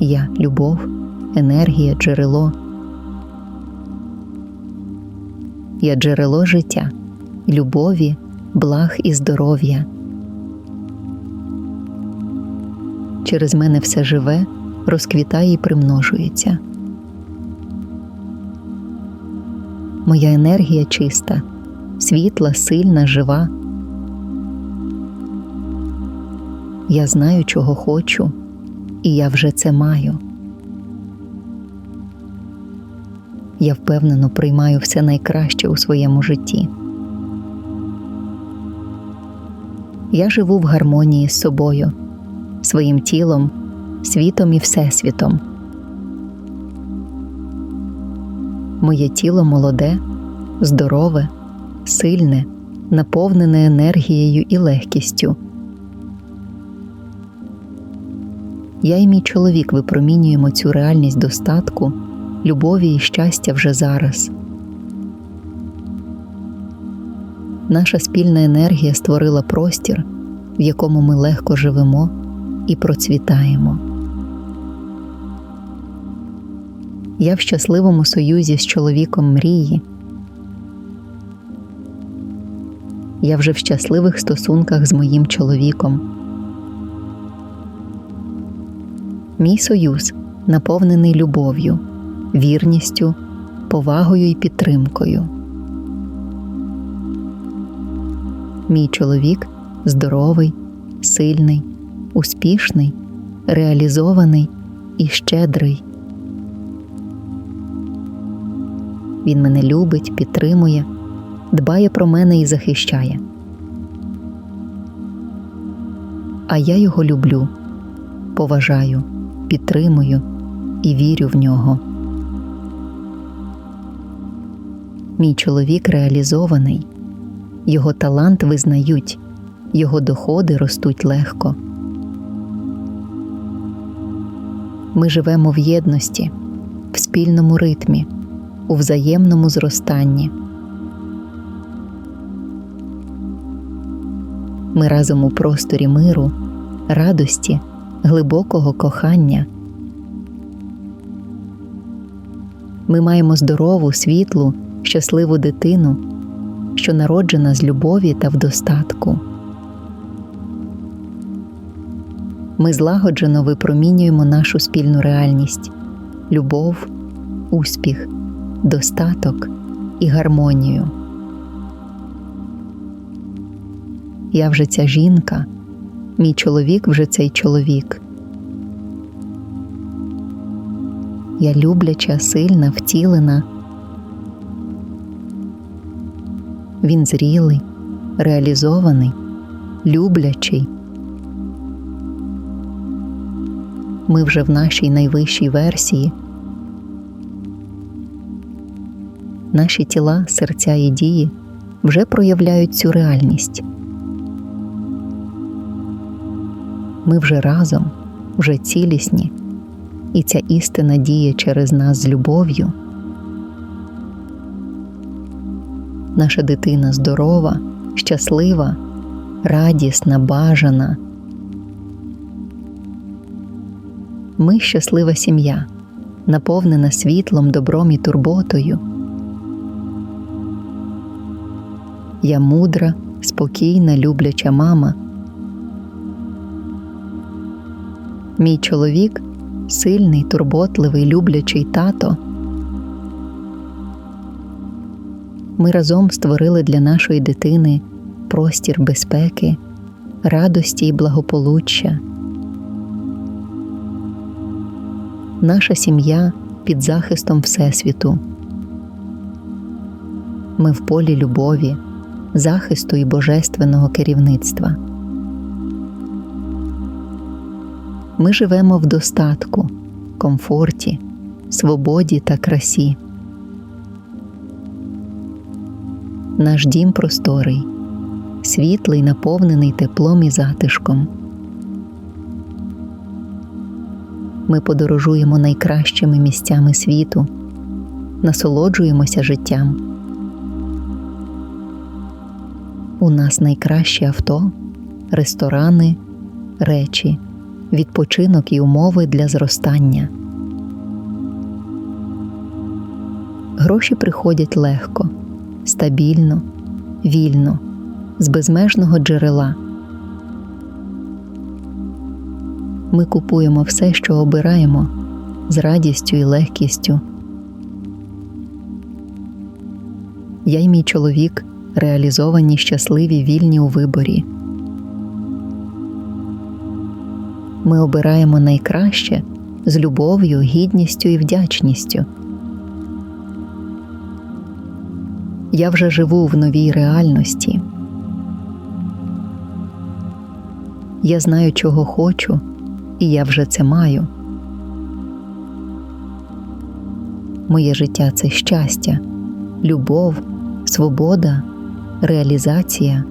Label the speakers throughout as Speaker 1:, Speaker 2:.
Speaker 1: Я любов, енергія, джерело. Я джерело життя, любові, благ і здоров'я. Через мене все живе, розквітає і примножується. Моя енергія чиста, світла, сильна, жива. Я знаю, чого хочу, і я вже це маю. Я впевнено приймаю все найкраще у своєму житті. Я живу в гармонії з собою, своїм тілом, світом і всесвітом. Моє тіло молоде, здорове, сильне, наповнене енергією і легкістю. Я і мій чоловік випромінюємо цю реальність достатку, любові і щастя вже зараз. Наша спільна енергія створила простір, в якому ми легко живемо і процвітаємо. Я в щасливому союзі з чоловіком мрії. Я вже в щасливих стосунках з моїм чоловіком. Мій союз наповнений любов'ю, вірністю, повагою і підтримкою. Мій чоловік здоровий, сильний, успішний, реалізований і щедрий. Він мене любить, підтримує, дбає про мене і захищає. А я його люблю, поважаю, підтримую і вірю в нього. Мій чоловік реалізований, його талант визнають, його доходи ростуть легко. Ми живемо в єдності, в спільному ритмі, у взаємному зростанні. Ми разом у просторі миру, радості, глибокого кохання. Ми маємо здорову, світлу, щасливу дитину, що народжена з любові та в достатку. Ми злагоджено випромінюємо нашу спільну реальність, любов, успіх, достаток і гармонію. Я вже ця жінка, мій чоловік вже цей чоловік. Я любляча, сильна, втілена. Він зрілий, реалізований, люблячий. Ми вже в нашій найвищій версії. Наші тіла, серця і дії вже проявляють цю реальність. Ми вже разом, вже цілісні, і ця істина діє через нас з любов'ю. Наша дитина здорова, щаслива, радісна, бажана. Ми щаслива сім'я, наповнена світлом, добром і турботою. Я мудра, спокійна, любляча мама. Мій чоловік сильний, турботливий, люблячий тато. Ми разом створили для нашої дитини простір безпеки, радості і благополуччя. Наша сім'я під захистом Всесвіту. Ми в полі любові, захисту і божественного керівництва. Ми живемо в достатку, комфорті, свободі та красі. Наш дім просторий, світлий, наповнений теплом і затишком. Ми подорожуємо найкращими місцями світу, насолоджуємося життям. У нас найкращі авто, ресторани, речі, відпочинок і умови для зростання. Гроші приходять легко, стабільно, вільно, з безмежного джерела. Ми купуємо все, що обираємо, з радістю і легкістю. Я й мій чоловік реалізовані, щасливі, вільні у виборі. Ми обираємо найкраще з любов'ю, гідністю і вдячністю. Я вже живу в новій реальності. Я знаю, чого хочу, і я вже це маю. Моє життя це щастя, любов, свобода, реалізація,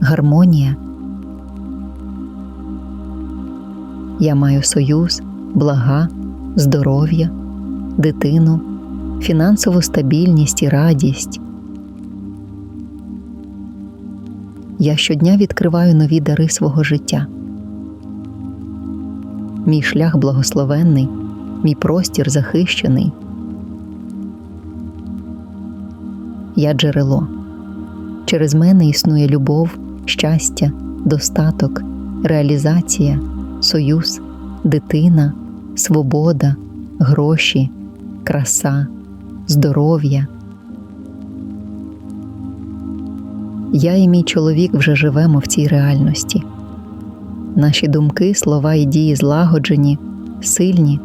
Speaker 1: гармонія. Я маю союз, блага, здоров'я, дитину, фінансову стабільність і радість. Я щодня відкриваю нові дари свого життя. Мій шлях благословенний, мій простір захищений. Я джерело. Через мене існує любов, щастя, достаток, реалізація, союз, дитина, свобода, гроші, краса, здоров'я. Я і мій чоловік вже живемо в цій реальності. Наші думки, слова і дії злагоджені, сильні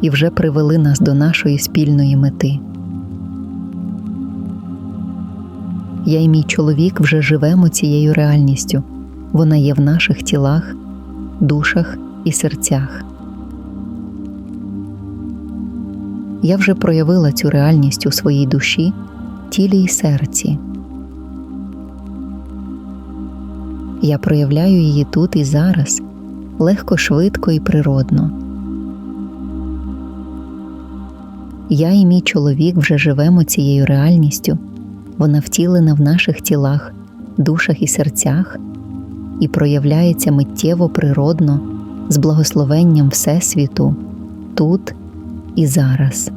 Speaker 1: і вже привели нас до нашої спільної мети. Я і мій чоловік вже живемо цією реальністю. Вона є в наших тілах, душах і серцях. Я вже проявила цю реальність у своїй душі, тілі і серці. Я проявляю її тут і зараз, легко, швидко і природно. Я і мій чоловік вже живемо цією реальністю, вона втілена в наших тілах, душах і серцях і проявляється миттєво природно з благословенням Всесвіту тут і зараз.